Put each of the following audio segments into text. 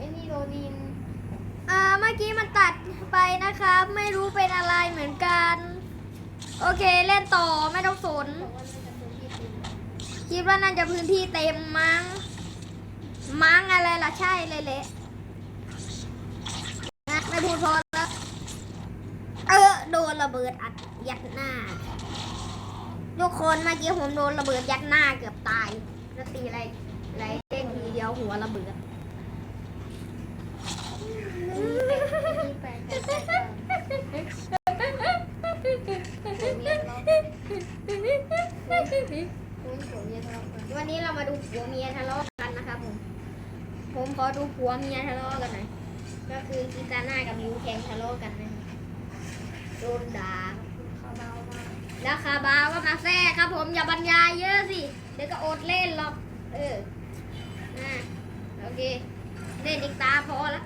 ไอ้นี่โรนินอ่าเมื่อกี้มันตัดไปนะครับ ไม่รู้เป็นอะไรเหมือนกัน โอเคเล่นต่อไม่ต้องสน บอกว่ามันจะเป็นที่ติดคิดว่าน่าจะพื้นที่เต็มมั้ง มั้งอะไรล่ะใช่เลยเละนะไม่พูดพอแล้ว เออโดนระเบิดอัดยัดหน้า ทุกคนเมื่อกี้ผมโดนระเบิดยัดหน้าเกือบตายแล้วตีอะไรอะไรเด้งทีเดียวหัวระเบิด คุณผมเรียนรอบกันวันนี้เรามาดูผัวเมียทะเลาะกันนะครับผม ผมขอดูผัวเมียทะเลาะกันหน่อย ก็คือกีตาน่ากับมิวแข่งทะเลาะกันนะโดนด่าคาบาวมาแล้วคาบาวก็มาแทรกครับ ผมอย่าบรรยายเยอะสิ เดี๋ยวก็อดเล่นหรอก เอออะโอเค เล่นอีกตาพอแล้ว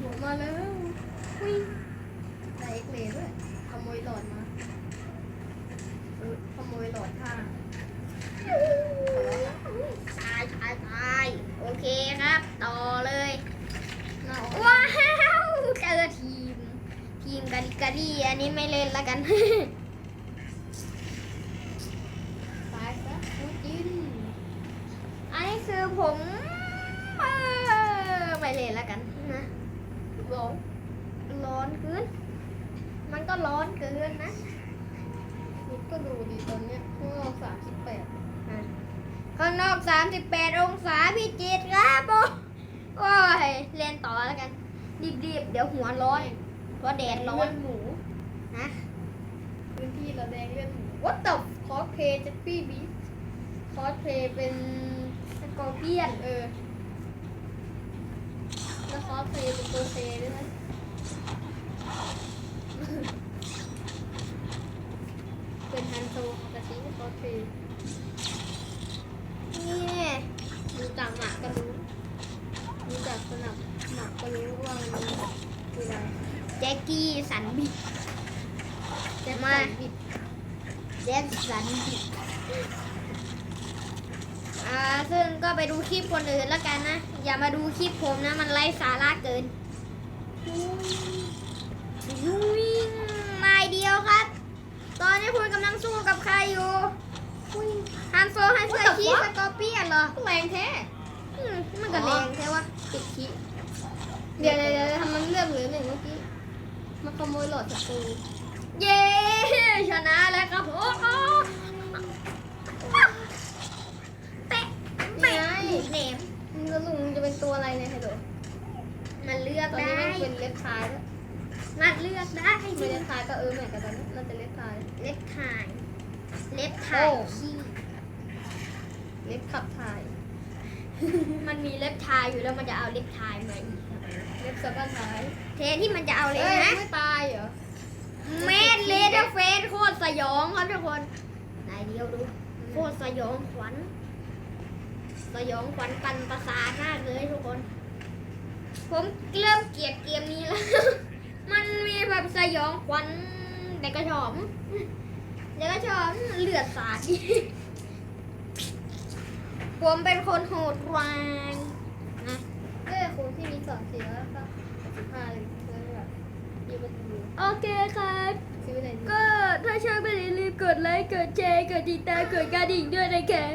หัวมาแล้ววิ่งใส่เอกเลด้วย ขโมยหลอดมาเออขโมยหลอดข้างตายตายตายโอเคครับ ต่อเลยน้าว้าวเจอทีม ทีมกาลิกาลีอันนี้ไม่เล่นละกันตายซะพูดยินอันนี้คือผมเออไม่เล่นละกันนะร้อนร้อนเกิน มันก็ร้อนเกินนะนิดก็ดูดีตอนเนี้ยข้างนอกสามสิบแปดข้างนอก38องศาพิจิตรครับโอ้โอ้ยเล่นต่อแล้วกัน รีบๆ เดี๋ยวหัวร้อนเพราะแดดร้อนหมูนะพื้นที่เราแดงเลือดหมู What the คอสเพย์จะปี้บีคอสเพย์เป็นสกอร์เปียนเออแล้วคอสเพย์เป็นตัวเซด้วยนะ เป็น ฮันโซกะทิคอสเพย์นี่ดูจากหมากก็รู้ดูจากสนับหมากก็รู้ว่ามันคืออะไรแจ็คกี้สันบิดจ็คมาสันบิดแจ็คสันบิดอ่าซึ่งก็ไปดูคลิปคนอื่นแล้วกันนะ อย่ามาดูคลิปผมนะ มันไร้สาระเกิน วิ่งมาเดียวครับ ตอนนี้คุณกำลั งสู้กับใครอยู่ฮันโซฮันเซอร์คีสกอร์เปียนเหรอแรงแท้อืมมันก็แรงใช่วะติดขี้เดี๋ยวเดี๋ยวเดี๋ยวทำมันเลือกเหลือหนึ่งเมื่อกี้มาขโมยหลอดศัตรูเย้ชนะแล้วครับผมเตะเตะเนมมึงจะลุงจะเป็นตัวอะไรในไฮโดมันเลือกตอนได้นี้มันเป็นเล็บท้ายแล้ว มันเลือกได้ไม่เล็บท้ายก็เออเหมือนกันตอนนี้น่าจะเล็บท้ายเล็บถ่าย เล็บถ่ายโอ้ขี้เล็บขับถ่าย มันมีเล็บถ่ายอยู่แล้วมันจะเอาเล็บถ่ายมาอีกเล็บสะบั้นท้ายเทนที่มันจะเอาเลยอ้นะไม่ตายเหรอเมดเลเดอร์เฟสโคตรสยองครับทุกคนนายเดียวดูโคตรสยองขวัญสยองขวัญปันประสาทมากเลยทุกคน ผมเริ่มเกลียดเกมนี้แล้ว มันมีแบบสยองขวัญแต่ก็ชอบแต่ก็ชอบเลือดสาดผมเป็นคนโหดร้ายนะเอ้ยคนที่มีสองสีแล้วก็สิบห้าเลยซื้อแบบยี่สิบดูโอเคครับซื้อไหนดีก็ถ้าชอบก็อย่าลืมกดไลค์ กดแชร์ กดติดตาม กดกระดิ่งด้วยนะครับ